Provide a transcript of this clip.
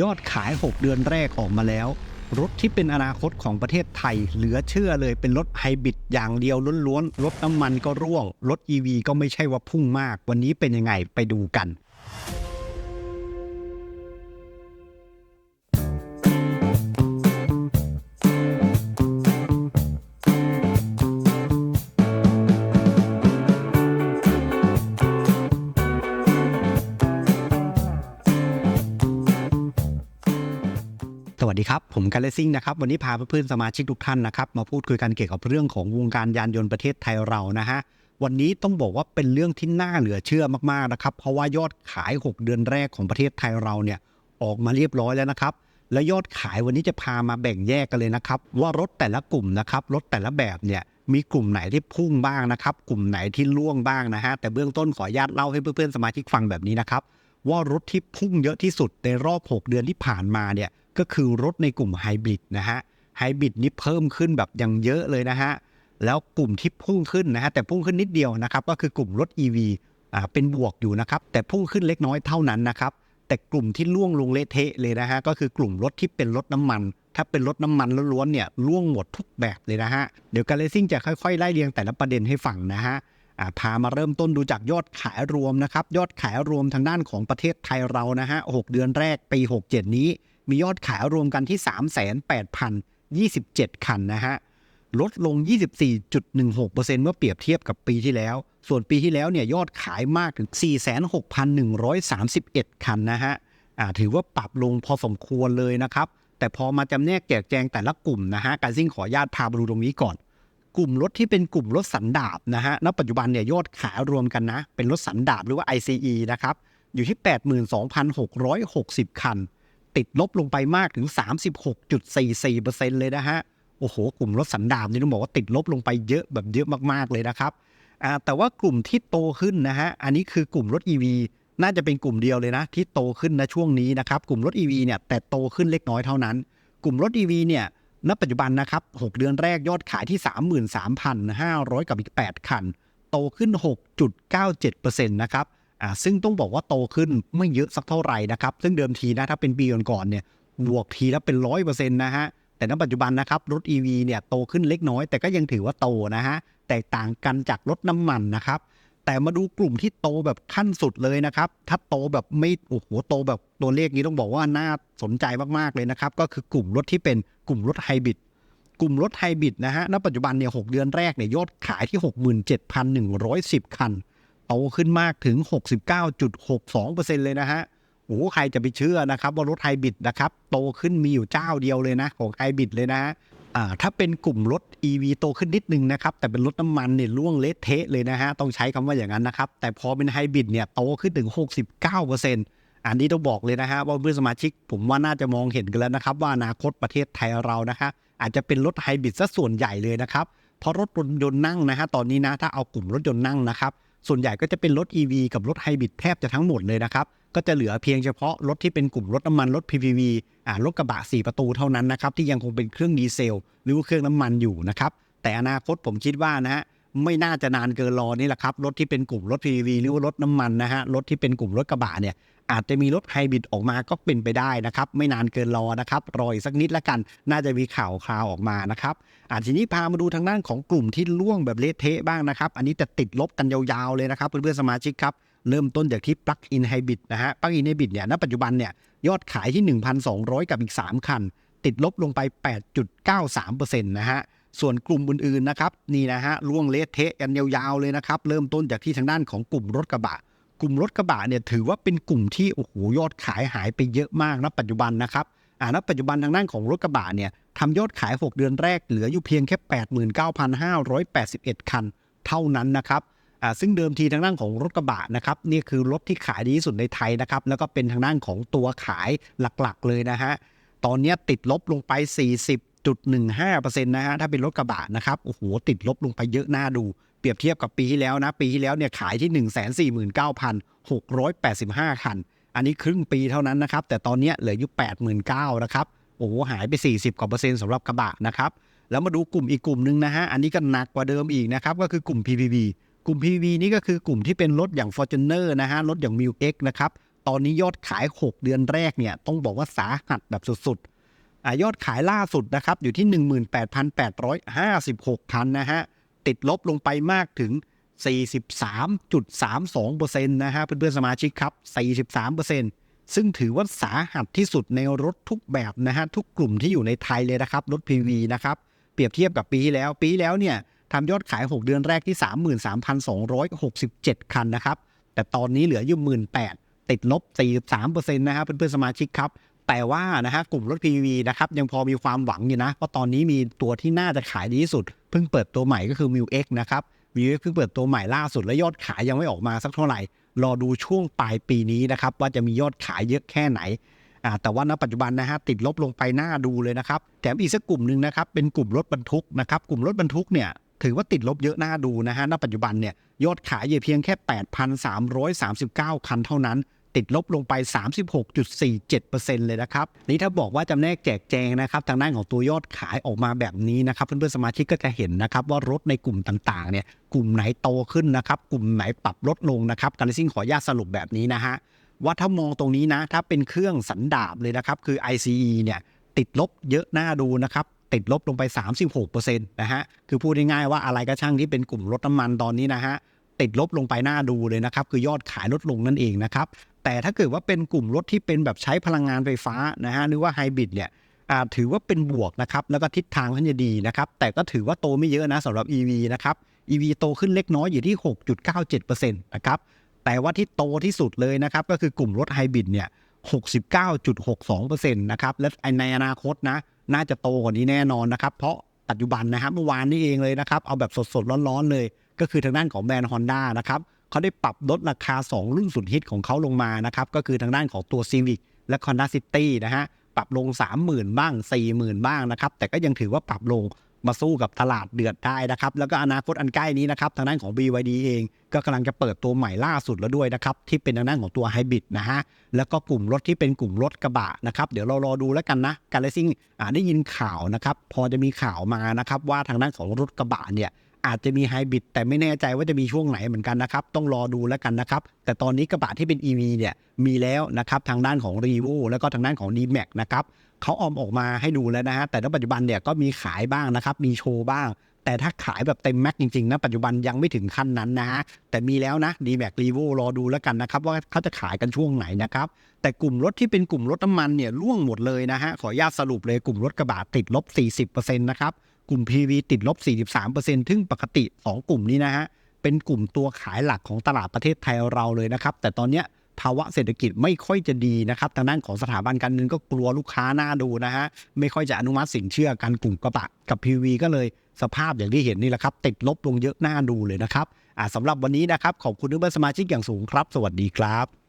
ยอดขาย 6 เดือนแรกออกมาแล้ว รถที่เป็นอนาคตของประเทศไทย เหลือเชื่อเลยเป็นรถไฮบริดอย่างเดียวล้วนๆ รถน้ำมันก็ร่วง รถ EV ก็ไม่ใช่ว่าพุ่งมาก วันนี้เป็นยังไงไปดูกัน สวัสดีครับ ผมกันเลซิ่งนะครับ วันนี้พาเพื่อนๆสมาชิกทุกท่านนะครับ มาพูดคุยกันเกี่ยวกับเรื่องของวงการยานยนต์ประเทศไทยเรานะฮะ วันนี้ต้องบอกว่าเป็นเรื่องที่น่าเหลือเชื่อมากๆนะครับ เพราะว่ายอดขาย 6 เดือนแรกของประเทศไทยเราเนี่ยออกมาเรียบร้อยแล้วนะครับ และยอดขายวันนี้จะพามาแบ่งแยกกันเลยนะครับ ว่ารถแต่ละกลุ่มนะครับรถแต่ละแบบเนี่ยมีกลุ่มไหนที่พุ่งบ้างนะครับ กลุ่มไหนที่ล่วงบ้างนะฮะแต่เบื้องต้นขออนุญาตเล่าให้เพื่อนๆสมาชิกฟังแบบนี้นะครับว่ารถที่พุ่งเยอะที่สุดในรอบ 6 เดือนที่ผ่านมาเนี่ย ก็คือรถในกลุ่มไฮบริดนะฮะไฮบริดนี่เพิ่มขึ้นแบบอย่างเยอะเลยนะฮะแล้วกลุ่มที่พุ่งขึ้นนะฮะแต่พุ่งขึ้นนิดเดียวนะครับก็คือกลุ่มรถ EV อ่าเป็นบวกอยู่นะครับแต่พุ่งขึ้นเล็กน้อยเท่านั้นนะครับแต่กลุ่มที่ล่วงลงเละเทะเลยนะฮะก็คือกลุ่มรถที่เป็นรถน้ำมัน ถ้าเป็นรถน้ำมันล้วนๆเนี่ยล่วงหมดทุกแบบเลยนะฮะเดี๋ยวการเลซิ่งจะค่อยๆไล่เรียงแต่ละประเด็นให้ฟังนะฮะอ่าพามาเริ่มต้นดูจากยอดขายรวมนะครับยอดขายรวมทางด้านของประเทศไทยเรานะฮะ6เดือนแรกปี 67 นี้ มียอดขายรวมกันที่ 3,8,027 คันนะฮะ ลดลง 24.16%เมื่อเปรียบเทียบกับปีที่แล้ว ส่วนปีที่แล้วเนี่ยยอดขายมากถึง 46,131 คันนะฮะอ่าถือว่าปรับลงพอสมควรเลยนะครับ แต่พอมาจำแนกแจกแจงแต่ละกลุ่มนะฮะ การซิ่งขออนุญาตพาไปดูตรงนี้ก่อน กลุ่มรถที่เป็นกลุ่มรถสันดาบนะฮะ ณ ปัจจุบันเนี่ยยอดขายรวมกันนะ เป็นรถสันดาบหรือว่า ICE นะครับ อยู่ที่ 82,660 คัน ติดลบลงไปมากถึง 36.44%เลยนะฮะ โอ้โห กลุ่มรถสันดาบนี่ต้องบอกว่าติดลบลงไปเยอะแบบเยอะมากๆเลยนะครับ แต่ว่ากลุ่มที่โตขึ้นนะฮะ อันนี้คือกลุ่มรถ EV น่าจะเป็นกลุ่มเดียวเลยนะ ที่โตขึ้นนะช่วงนี้นะครับ กลุ่มรถ EV เนี่ยแต่โตขึ้นเล็กน้อยเท่านั้น กลุ่มรถ EV เนี่ยณปัจจุบันนะครับ 6 เดือนแรกยอดขายที่ 33,500 กับอีก 8 คัน โตขึ้น 6.97%นะครับ อ่าซึ่งต้องบอกว่าโตขึ้นไม่เยอะสักเท่าไหร่นะครับ ซึ่งเดิมทีนะถ้าเป็นปีก่อนๆเนี่ยบวกทีแล้วเป็น100%นะฮะแต่ณปัจจุบันนะครับรถ EV เนี่ยโตขึ้นเล็กน้อยแต่ก็ยังถือว่าโตนะฮะแตกต่างกันจากรถน้ำมันนะครับ แต่มาดูกลุ่มที่โตแบบขั้นสุดเลยนะครับ ถ้าโตแบบไม่โอ้โหโตแบบตัวเลขนี้ต้องบอกว่าน่าสนใจมากๆเลยนะครับ ก็คือกลุ่มรถที่เป็นกลุ่มรถไฮบริดกลุ่มรถไฮบริดนะฮะณปัจจุบันเนี่ย6เดือนแรกเนี่ยยอดขายที่ 67,110 คัน โตขึ้นมากถึง 69.62%เลยนะฮะโอ้ใครจะไปเชื่อนะครับ ว่ารถไฮบริดนะครับ โตขึ้นมีอยู่เจ้าเดียวเลยนะ ของไฮบริดเลยนะฮะอ่าถ้าเป็นกลุ่มรถ EV โตขึ้นนิดนึงนะครับ แต่เป็นรถน้ำมันเนี่ยล่วงเละเทะเลยนะฮะ ต้องใช้คำว่าอย่างนั้นนะครับ แต่พอเป็นไฮบริดเนี่ยโตขึ้นถึง 69%อันนี้ต้องบอกเลยนะฮะว่าเพื่อนสมาชิกผมว่าน่าจะมองเห็นกันแล้วนะครับ ว่าอนาคตประเทศไทยเรานะฮะอาจจะเป็นรถไฮบริดซะส่วนใหญ่เลยนะครับเพราะรถยนต์นั่งนะฮะตอนนี้นะถ้าเอากลุ่มรถยนต์นั่งนะครับ ส่วนใหญ่ก็จะเป็นรถ EV กับรถไฮบริดแทบจะทั้งหมดเลยนะครับก็จะเหลือเพียงเฉพาะรถที่เป็นกลุ่มรถน้ำมันรถ PPV อ่ารถกระบะ 4 ประตูเท่านั้นนะครับที่ยังคงเป็นเครื่องดีเซล หรือว่าเครื่องน้ำมันอยู่นะครับแต่อนาคตผมคิดว่านะฮะ ไม่น่าจะนานเกินรอนี่แหละครับ รถที่เป็นกลุ่มรถ PPV หรือว่ารถน้ำมันนะฮะ รถที่เป็นกลุ่มรถกระบะเนี่ย อาจจะมีรถไฮบริดออกมาก็เป็นไปได้นะครับ ไม่นานเกินรอนะครับ รออีกสักนิดละกัน น่าจะมีข่าวคราวออกมานะครับอ่าทีนี้พามาดูทางด้านของกลุ่มที่ล่วงแบบเละเทะบ้างนะครับ อันนี้จะติดลบกันยาวๆเลยนะครับเพื่อนๆสมาชิกครับเริ่มต้นจากที่ Plug-in Hybrid นะฮะ Plug-in Hybrid เนี่ยณปัจจุบันเนี่ยยอดขายที่ 1,200 กับอีก 3 คัน ติดลบลงไป 8.93%นะฮะ ส่วนกลุ่มอื่นๆนะครับนี่นะฮะล่วงเละเทะกันยาวๆเลยนะครับ เริ่มต้นจากที่ทางด้านของกลุ่มรถกระบะ กลุ่มรถกระบะเนี่ยถือว่าเป็นกลุ่มที่โอ้โหยอดขายหายไปเยอะมากนะปัจจุบันนะครับอ่าณปัจจุบันทางด้านของรถกระบะเนี่ยทำยอดขาย 6 เดือนแรกเหลืออยู่เพียงแค่ 89,581 คัน เท่านั้นนะครับอ่าซึ่งเดิมทีทางด้านของรถกระบะนะครับนี่คือรถที่ขายดีที่สุดในไทยนะครับแล้วก็เป็นทางด้านของตัวขายหลักๆ เลยนะฮะตอนนี้ติดลบลงไป 40.15%นะฮะถ้าเป็นรถกระบะนะครับโอ้โหติดลบลงไปเยอะน่าดู เปรียบเทียบกับปีที่แล้วนะ ปีที่แล้วเนี่ยขายที่ 149,685 คัน อันนี้ครึ่งปีเท่านั้นนะครับ แต่ตอนนี้เหลืออยู่ 89,000นะครับโอ้โหหายไป 40 กว่าเปอร์เซ็นต์สำหรับกระบะนะครับแล้วมาดูกลุ่มอีกกลุ่มหนึ่งนะฮะ อันนี้ก็หนักกว่าเดิมอีกนะครับ ก็คือกลุ่ม PPV กลุ่ม PPV นี่ก็คือกลุ่มที่เป็นรถอย่าง Fortuner นะฮะ รถอย่าง m i l X นะครับ ตอนนี้ยอดขาย 6 เดือนแรกเนี่ย ต้องบอกว่าสาหัสแบบสุดๆ ยอดขายล่าสุดนะครับอยู่ที่ 18,856 คันนะฮะ ติดลบลงไปมากถึง 43.32%นะฮะเพื่อนๆสมาชิกครับ 43%ซึ่งถือว่าสาหัสที่สุดในรถทุกแบบนะฮะ ทุกกลุ่มที่อยู่ในไทยเลยนะครับ รถ PV นะครับ เปรียบเทียบกับปีที่แล้วปีแล้วเนี่ยทำยอดขาย 6 เดือนแรกที่ 33,267 คันนะครับ แต่ตอนนี้เหลืออยู่หมื่นแปดติดลบ 43%นะครับเพื่อนๆสมาชิกครับ แต่ว่านะฮะกลุ่มรถ PV นะครับยังพอมีความหวังอยู่นะ เพราะตอนนี้มีตัวที่น่าจะขายดีที่สุด เพิ่งเปิดตัวใหม่ก็คือ m ิ X นะครับ m ิ X เพิ่งเปิดตัวใหม่ล่าสุดและยอดขายยังไม่ออกมาสักเท่าไหร่ รอดูช่วงปลายปีนี้นะครับว่าจะมียอดขายเยอะแค่ไหนแต่ว่าณปัจจุบันนะฮะติดลบลงไปหน้าดูเลยนะครับแถมอีกสักกลุ่มหนึ่งนะครับเป็นกลุ่มรถบรรทุกนะครับกลุ่มรถบรรทุกเนี่ยถือว่าติดลบเยอะหน้าดูนะฮะณปัจจุบันเนี่ยยอดขายอยู่เพียงแค่ 8,339 คันเท่านั้น ติดลบลงไป 36.47%เลยนะครับนี่ถ้าบอกว่าจำแนกแจกแจงนะครับทางด้านของตัวยอดขายออกมาแบบนี้นะครับเพื่อนๆสมาชิกก็จะเห็นนะครับว่ารถในกลุ่มต่างๆเนี่ยกลุ่มไหนโตขึ้นนะครับกลุ่มไหนปรับลดลงนะครับการซิ่งขออนุญาตสรุปแบบนี้นะฮะว่าถ้ามองตรงนี้นะถ้าเป็นเครื่องสันดาบเลยนะครับคือ ICE เนี่ยติดลบเยอะหน้าดูนะครับติดลบลงไป 36%นะฮะ คือพูดง่ายๆว่าอะไรก็ช่างที่เป็นกลุ่มรถน้ำมันตอนนี้นะฮะ ติดลบลงไปหน้าดูเลยนะครับ คือยอดขายลดลงนั่นเองนะครับ แต่ถ้าเกิดว่าเป็นกลุ่มรถที่เป็นแบบใช้พลังงานไฟฟ้านะฮะหรือว่าไฮบริดเนี่ยถือว่าเป็นบวกนะครับ แล้วก็ทิศทางค่อนจะดีนะครับ แต่ก็ถือว่าโตไม่เยอะนะสำหรับ EV นะครับ EV โตขึ้นเล็กน้อยอยู่ที่ 6.97%นะครับ แต่ว่าที่โตที่สุดเลยนะครับ ก็คือกลุ่มรถไฮบริดเนี่ย 69.62%นะครับ และในอนาคตนะ น่าจะโตกว่านี้แน่นอนนะครับ เพราะปัจจุบันนะครับเมื่อวานนี้เองเลยนะครับ เอาแบบสดๆร้อนๆเลย ก็คือทางด้านของแบรนด์ Honda นะครับ เขาได้ปรับลดราคา 2 รุ่นสุดฮิตของเขาลงมานะครับ ก็คือทางด้านของตัว Civic และ Honda City นะฮะ ปรับลง 30,000 บ้าง 40,000 บ้างนะครับ แต่ก็ยังถือว่าปรับลงมาสู้กับตลาดเดือดได้นะครับ แล้วก็อนาคตอันใกล้นี้นะครับ ทางด้านของ BYD เอง ก็กำลังจะเปิดตัวใหม่ล่าสุดแล้วด้วยนะครับ ที่เป็นทางด้านของตัวไฮบริดนะฮะ แล้วก็กลุ่มรถที่เป็นกลุ่มรถกระบะนะครับ เดี๋ยวเรารอดูแล้วกันนะ การเลซิ่งได้ยินข่าวนะครับ พอจะมีข่าวมานะครับว่าทางด้านของรถกระบะเนี่ย อาจจะมีไฮบริดแต่ไม่แน่ใจว่าจะมีช่วงไหนเหมือนกันนะครับ ต้องรอดูแล้วกันนะครับ แต่ตอนนี้กระบะที่เป็น EV เนี่ยมีแล้วนะครับ ทางด้านของ r e v o แล้วก็ทางด้านของ d m a x นะครับเขาออมออกมาให้ดูแล้วนะฮะแต่ณปัจจุบันเนี่ยก็มีขายบ้างนะครับ มีโชว์บ้าง แต่ถ้าขายแบบเต็มแม็กจริงๆนะปัจจุบันยังไม่ถึงขั้นนั้นนะฮะแต่มีแล้วนะ d m a x r e v o รอดูแล้วกันนะครับ ว่าเขาจะขายกันช่วงไหนนะครับแต่กลุ่มรถที่เป็นกลุ่มรถน้ำมันเนี่ยร่วงหมดเลยนะฮะขออนุญาตสรุปเลยกลุ่มรถกระบะติดลบ 40%นะครับ กลุ่ม PV ติดลบ 43%ซึ่งปกติ 2 กลุ่มนี้นะฮะ เป็นกลุ่มตัวขายหลักของตลาดประเทศไทยเราเลยนะครับ แต่ตอนเนี้ยภาวะเศรษฐกิจไม่ค่อยจะดีนะครับ ทางด้านของสถาบันการเงินก็กลัวลูกค้าหน้าดูนะฮะ ไม่ค่อยจะอนุมัติสินเชื่อกันกลุ่มกระบะกับ PV ก็เลยสภาพอย่างที่เห็นนี่แหละครับ ติดลบลงเยอะหน้าดูเลยนะครับอ่าสำหรับวันนี้นะครับขอบคุณทุกท่านสมาชิกอย่างสูงครับ สวัสดีครับ